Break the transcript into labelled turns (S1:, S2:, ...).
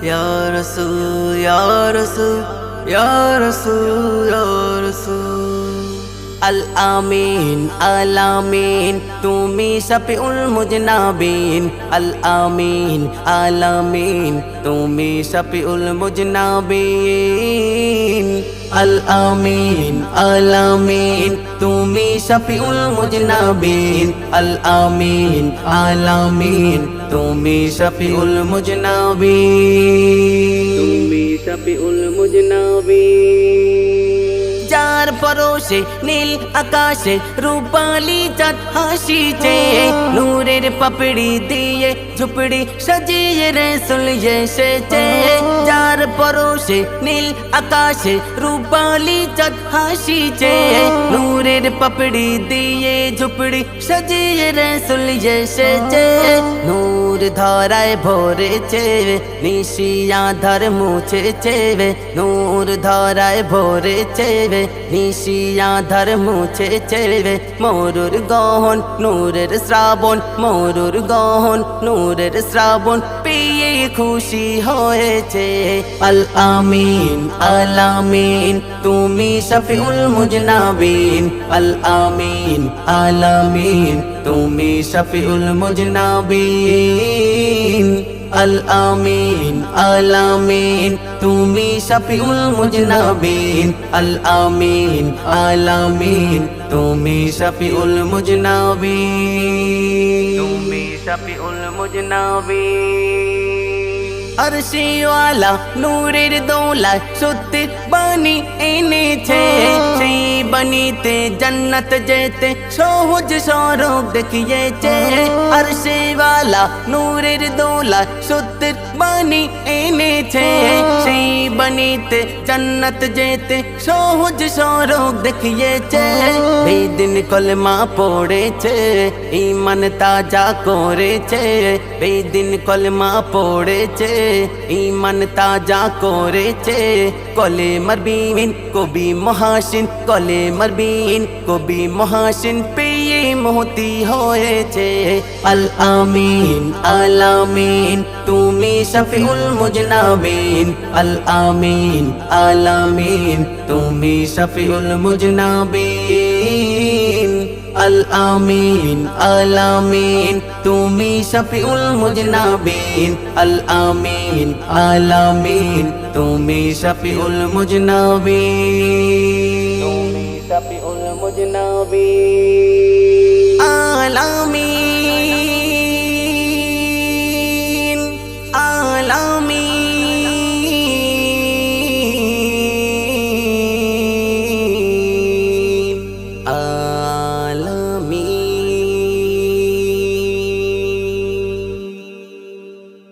S1: ইয়া রাসূল ইয়া রাসূল ইয়া রাসূল ইয়া রাসূল আল আমিন আল আমিন তুমি শফিউল মুজনাবিন আল আমিন আল আমিন তুমি শফিউল মুজনাবিন আল আমিন আল আমিন তুমি শফিউল মুজনাবিন আল আমিন আল তুমি শফিউল মুজনাবি। তুমি শফিউল মুজনাবি। পরশে নীল আকাশে রূপালি চাঁদ হাসিছে নূরের পাপড়ি দিয়ে ঝুপড়ি সাজিয়ে রেসুল এসেছে যার পরশে নীল আকাশে রূপালি চাঁদ হাসিছে নূরের পাপড়ি দিয়ে ঝুপড়ি সাজিয়ে রেসুল এসেছে নূর ধরায় ভরেছে নিশিয়া ধর মুছেছে নূর ধরায় ভরেছে নিশিয়া ধর মুছেছে মরুর গহন নূরের শ্রাবণ, মরুর গহন নূরের শ্রাবণ, পেয়ে খুশি হয়েছে। আল আমিন আল আমিন, তুমি শফিউল মুজনাবিন। আল আমিন আল আমিন, তুমি শফিউল মুজনাবিন। আল আমিন আল আমিন তুমি শফিউল মুজনাবিন আল আমিন আল আমিন তুমি শফিউল মুজনাবিন। তুমি শফিউল মুজনাবিন। আরশিওয়ালা নূরের দৌলা সত্যি বাণী এনেছে। জন্নত জান্নাত যেতে সহজ সরব দেখিয়েছে আর সেবালা নূরের দোলা সত্যের পানি এনেছে বাণীতে জান্নাত যেতে সহজ সড়ক দেখিয়েছে এই দিন কলমা পড়েছে ইমান তাজা করেছে এই দিন কলমা পড়েছে ইমান তাজা করেছে কলে মারবিন কবি মহাসিন কলে মারবিন কবি মহাসিন পেয়ে মহতি হয়েছে আল আমিন আল আমিন তুমি শফিউল মুজনাবিন আল আমিন আল আমিন তুমি শফিউল মুজনাবিন। আল আমিন আল আমিন তুমি শফিউল মুজনাবিন। আল আমিন আল আমিন তুমি শফিউল মুজনাবিন। তুমি শফিউল মুজনাবিন। আল আমিন